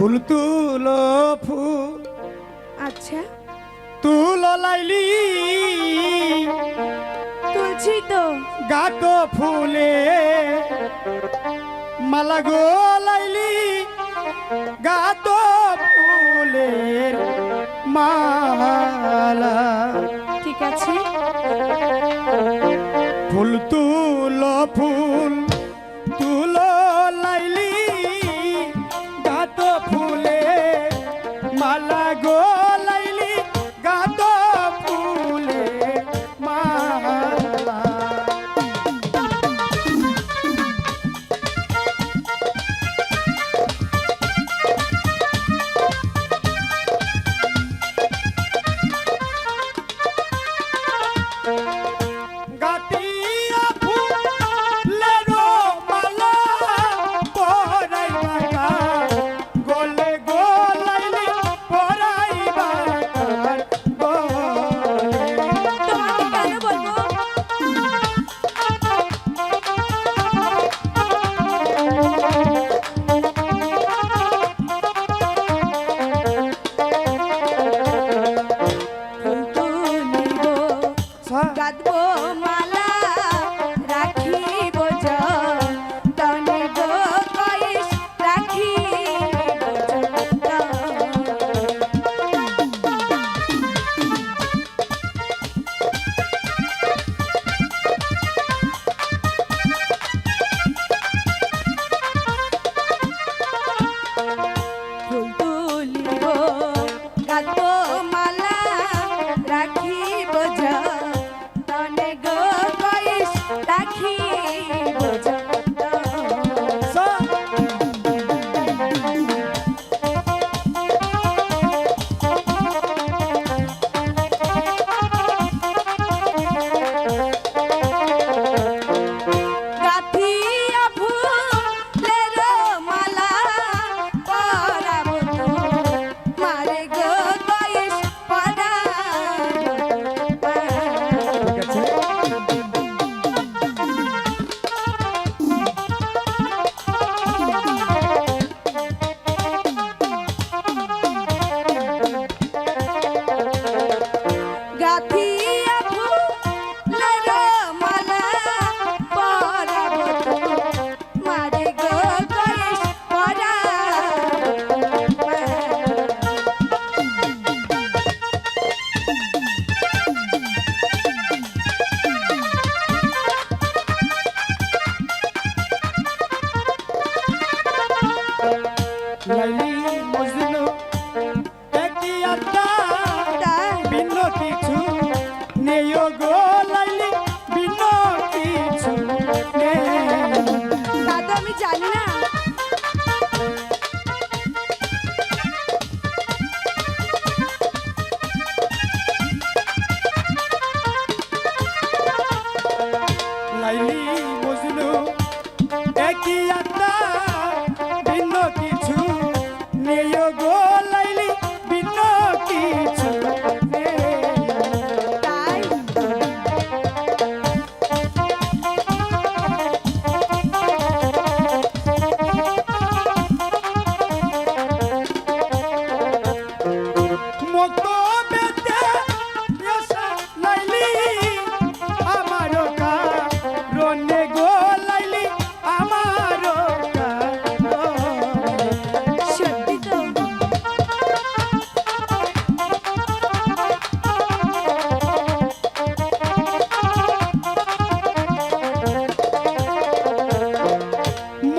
ফুল তুল ফুল। আচ্ছা। তুল লাইলি। তুলছি তো। গাত ফুলে। মালা গো লাইলি। গাত ফুলের মালা। ঠিক আছে।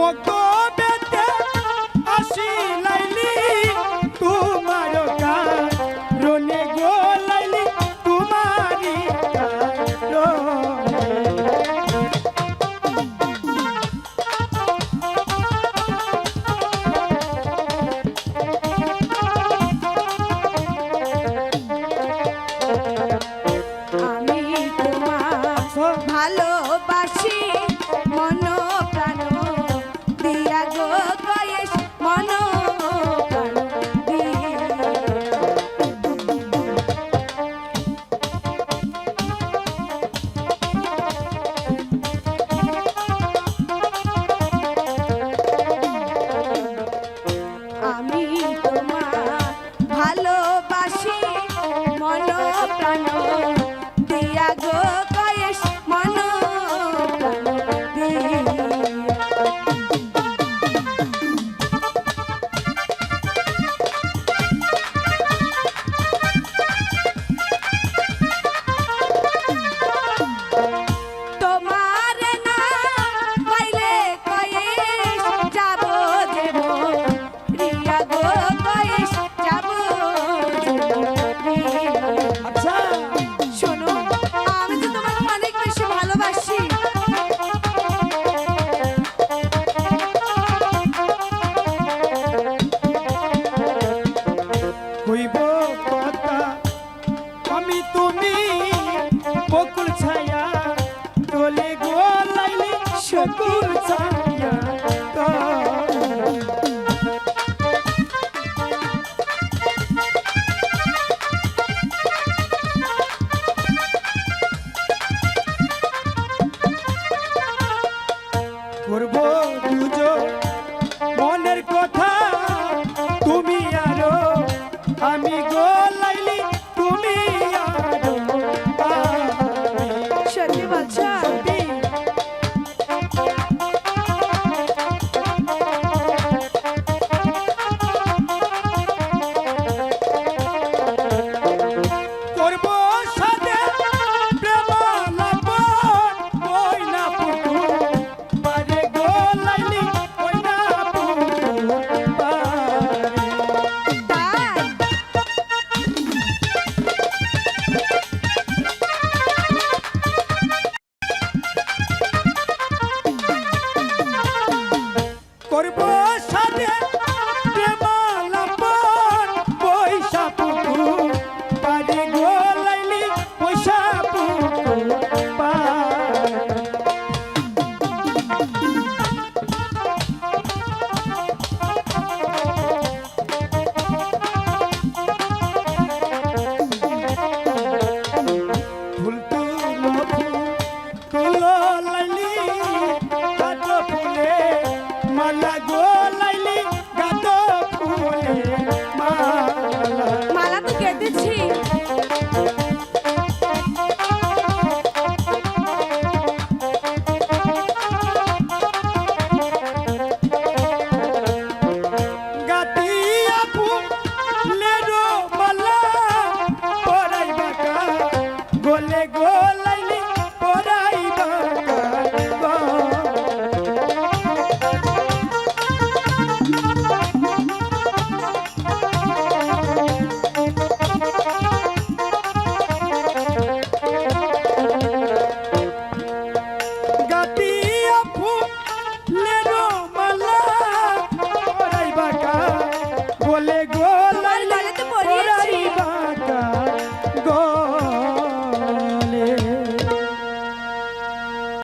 motor. করব গোলে গোলা